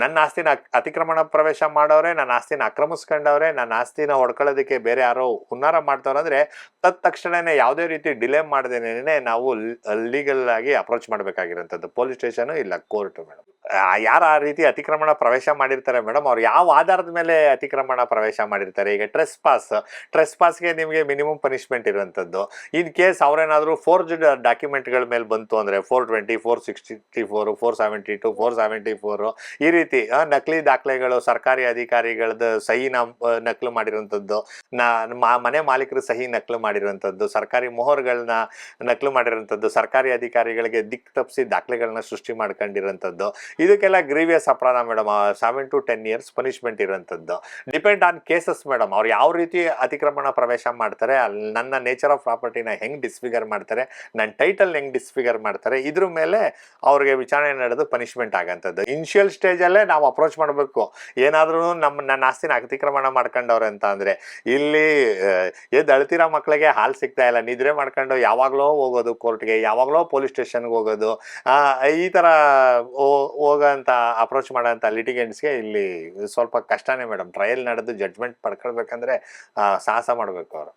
ನನ್ನ ಆಸ್ತಿನ ಅತಿಕ್ರಮಣ ಪ್ರವೇಶ ಮಾಡೋರೆ, ನನ್ನ ಆಸ್ತಿನ ಆಕ್ರಮಿಸ್ಕೊಂಡವ್ರೆ, ನನ್ನ ಆಸ್ತಿನ ಹೊಡ್ಕೊಳ್ಳೋದಕ್ಕೆ ಬೇರೆ ಯಾರೋ ಹುನ್ನಾರ ಮಾಡ್ತಾವ್ರೆ ಅಂದ್ರೆ ತತ್ ತಕ್ಷಣನೇ ಯಾವುದೇ ರೀತಿ ಡಿಲೇ ಮಾಡದೇನೆ ನಾವು ಲೀಗಲ್ ಆಗಿ ಅಪ್ರೋಚ್ ಮಾಡಬೇಕಾಗಿರೋಂಥದ್ದು. ಪೊಲೀಸ್ ಸ್ಟೇಷನ್ ಇಲ್ಲ, ಕೋರ್ಟ್ ಮೇಡಮ್. ಯಾರು ಆ ರೀತಿ ಅತಿಕ್ರಮಣ ಪ್ರವೇಶ ಮಾಡಿರ್ತಾರೆ ಮೇಡಮ್? ಅವ್ರು ಯಾವ ಆಧಾರದ ಮೇಲೆ ಅತಿಕ್ರಮಣ ಪ್ರವೇಶ ಮಾಡಿರ್ತಾರೆ? ಈಗ ಟ್ರೆಸ್ ಪಾಸ್ ಟ್ರೆಸ್ ಪಾಸ್ಗೆ ನಿಮಗೆ ಮಿನಿಮಮ್ ಪನಿಷ್ಮೆಂಟ್ ಇರುವಂಥದ್ದು. ಇನ್ ಕೇಸ್ ಅವ್ರೇನಾದರೂ ಫೋರ್ಜ್ಡ್ ಡಾಕ್ಯುಮೆಂಟ್ಗಳ ಮೇಲೆ ಬಂತು ಅಂದರೆ four twenty four sixty four four seventy two four seventy four ಈ ರೀತಿ ನಕಲಿ ದಾಖಲೆಗಳು ಸರ್ಕಾರಿ ಅಧಿಕಾರಿಗಳದ್ದು ಸಹಿ ಆ, ನಕಲು ಮಾಡಿರುವಂಥದ್ದು ನಾ ಮನೆ ಮಾಲೀಕರು ಸಹಿ ನಕಲು ಮಾಡಿರುವಂಥದ್ದು ಸರ್ಕಾರಿ ಮೊಹರ್ಗಳನ್ನ ನಕಲು ಮಾಡಿರುವಂಥದ್ದು ಸರ್ಕಾರಿ ಅಧಿಕಾರಿಗಳಿಗೆ ದಿಕ್ ತಪ್ಪಿಸಿ ದಾಖಲೆಗಳನ್ನ ಸೃಷ್ಟಿ ಮಾಡ್ಕೊಂಡಿರೋಂಥದ್ದು ಇದಕ್ಕೆಲ್ಲ ಗ್ರೀವಿಯಸ್ ಅಪರಾಧ madam seven to ten years punishment ಇರೋಂಥದ್ದು depend on cases madam ಅವ್ರು ಯಾವ ರೀತಿ ಅತಿಕ್ರಮಣ ಪ್ರವೇಶ ಮಾಡ್ತಾರೆ ಅಲ್ಲಿ ನನ್ನ ನೇಚರ್ ಆಫ್ ಪ್ರಾಪರ್ಟಿನ ಹೆಂಗ್ ಡಿಸ್ಫಿಗರ್ ಮಾಡ್ತಾರೆ, ನನ್ನ ಟೈಟಲ್ ಹೆಂಗ್ ಡಿಸ್ಫಿಗರ್ ಮಾಡ್ತಾರೆ, ಇದ್ರ ಮೇಲೆ ಅವ್ರಿಗೆ ವಿಚಾರಣೆ ನಡೆದು ಪನಿಷ್ಮೆಂಟ್ ಆಗಂಥದ್ದು. ಇನಿಷಿಯಲ್ ಸ್ಟೇಜಲ್ಲೇ ನಾವು ಅಪ್ರೋಚ್ ಮಾಡಬೇಕು. ಏನಾದ್ರೂ ನಮ್ಮ ನನ್ನ ಆಸ್ತಿನ ಅತಿಕ್ರಮಣ ಮಾಡ್ಕೊಂಡವ್ರೆ ಅಂತ ಅಂದ್ರೆ, ಇಲ್ಲಿ ಎದ್ದು ಅಳ್ತಿರೋ ಮಕ್ಕಳಿಗೆ ಹಾಲು ಸಿಗ್ತಾ ಇಲ್ಲ. ನಿದ್ರೆ ಮಾಡ್ಕೊಂಡು ಯಾವಾಗಲೋ ಹೋಗೋದು ಕೋರ್ಟ್ಗೆ ಯಾವಾಗಲೋ ಪೊಲೀಸ್ ಸ್ಟೇಷನ್ಗೆ ಹೋಗೋದು ಈ ಥರ ಹೋಗೋಂಥ ಅಪ್ರೋಚ್ ಮಾಡೋಂಥ ಲಿಟಿಗೆಂಟ್ಸ್ಗೆ ಇಲ್ಲಿ ಸ್ವಲ್ಪ ಕಷ್ಟನೇ ಮೇಡಮ್ ಟ್ರಯಲ್ ನಡೆದು ಜಡ್ಜ್ಮೆಂಟ್ ಪಡ್ಕೊಳ್ಬೇಕಂದ್ರೆ ಸಾಹಸ ಮಾಡಬೇಕು ಅವರು.